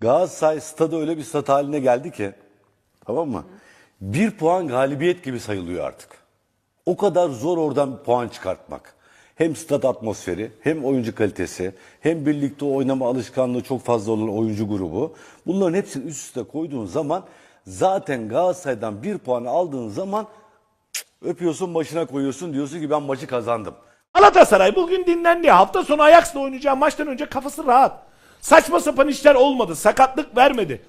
Galatasaray stadı öyle bir stat haline geldi ki tamam mı? Bir puan galibiyet gibi sayılıyor artık. O kadar zor oradan puan çıkartmak. Hem stat atmosferi, hem oyuncu kalitesi, hem birlikte oynama alışkanlığı çok fazla olan oyuncu grubu. Bunların hepsini üst üste koyduğun zaman zaten Galatasaray'dan bir puan aldığın zaman öpüyorsun başına koyuyorsun diyorsun ki ben maçı kazandım. Galatasaray bugün dinlendi. Hafta sonu Ajax'la oynayacağı maçtan önce kafası rahat. Saçma sapan işler olmadı. Sakatlık vermedi.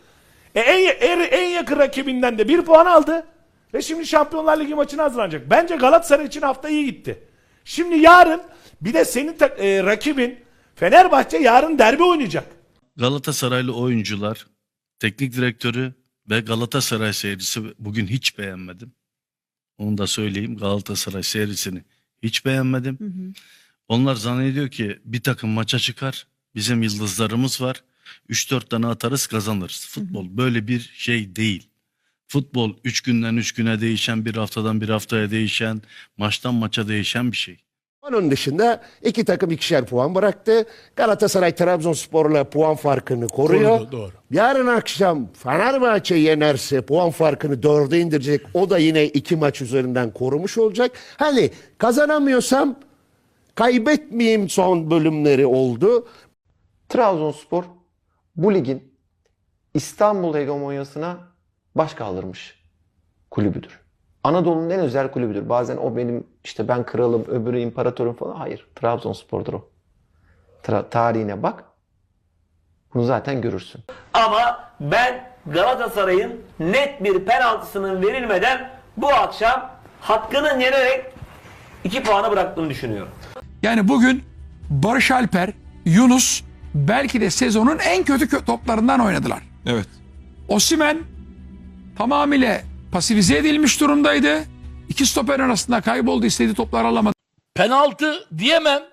E, en, en, en yakın rakibinden de bir puan aldı. Ve şimdi Şampiyonlar Ligi maçına hazırlanacak. Bence Galatasaray için hafta iyi gitti. Şimdi yarın bir de senin ta- e, rakibin Fenerbahçe yarın derbi oynayacak. Galatasaraylı oyuncular, teknik direktörü ve Galatasaray seyircisi bugün hiç beğenmedim. Onu da söyleyeyim. Galatasaray seyircisini hiç beğenmedim. Onlar zannediyor ki bir takım maça çıkar. Bizim yıldızlarımız var. 3-4 tane atarız kazanırız. Futbol böyle bir şey değil. Futbol 3 günden 3 güne değişen, bir haftadan bir haftaya değişen, maçtan maça değişen bir şey. Onun dışında iki takım ikişer puan bıraktı. Galatasaray Trabzonspor'la puan farkını koruyor. Korudu, doğru. Yarın akşam Fenerbahçe yenerse puan farkını dörde indirecek. O da yine iki maç üzerinden korumuş olacak. Hani kazanamıyorsam kaybetmeyeyim son bölümleri oldu. Trabzonspor bu ligin İstanbul hegemonyasına baş kaldırmış kulübüdür. Anadolu'nun en özel kulübüdür. Bazen o benim işte ben kralım, öbürü imparatorum falan. Hayır. Trabzonspor'dur o. Tra- tarihine bak. Bunu zaten görürsün. Ama ben Galatasaray'ın net bir penaltısının verilmeden bu akşam hakkının yenerek 2 puanı bıraktığını düşünüyorum. Yani bugün Barış Alper, Yunus belki de sezonun en kötü kö- toplarından oynadılar. Evet. Osimen tamamıyla pasifize edilmiş durumdaydı. İki stoper arasında kayboldu istediği topları alamadı. penaltı diyemem.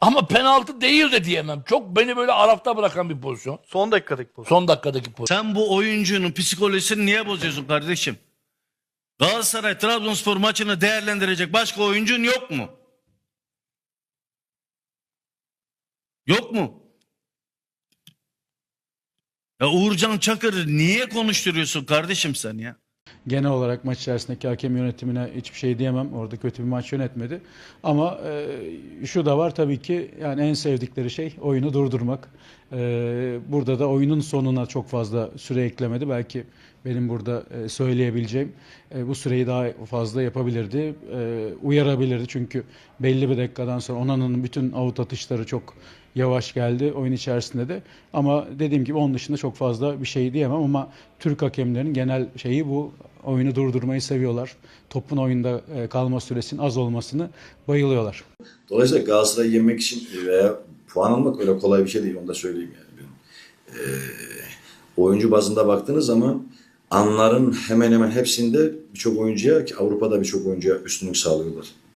Ama penaltı değil de diyemem. Çok beni böyle arafta bırakan bir pozisyon. Son dakikadaki pozisyon. Son dakikadaki pozisyon. Sen bu oyuncunun psikolojisini niye bozuyorsun kardeşim? Galatasaray Trabzonspor maçını değerlendirecek başka oyuncun yok mu? Yok mu? Ya Uğurcan Çakır'ı niye konuşturuyorsun kardeşim sen ya? Genel olarak maç içerisindeki hakem yönetimine hiçbir şey diyemem. Orada kötü bir maç yönetmedi. Ama e, şu da var tabii ki yani en sevdikleri şey oyunu durdurmak. E, burada da oyunun sonuna çok fazla süre eklemedi. Belki benim burada e, söyleyebileceğim e, bu süreyi daha fazla yapabilirdi. E, uyarabilirdi çünkü belli bir dakikadan sonra Onana'nın bütün avut atışları çok yavaş geldi oyun içerisinde de. Ama dediğim gibi onun dışında çok fazla bir şey diyemem ama Türk hakemlerinin genel şeyi bu oyunu durdurmayı seviyorlar. Topun oyunda e, kalma süresinin az olmasını bayılıyorlar. Dolayısıyla Galatasaray'ı yenmek için veya puan almak öyle kolay bir şey değil onu da söyleyeyim yani. Ben. Ee, oyuncu bazında baktığınız zaman anların hemen hemen hepsinde birçok oyuncuya ki Avrupa'da birçok oyuncuya üstünlük sağlıyorlar.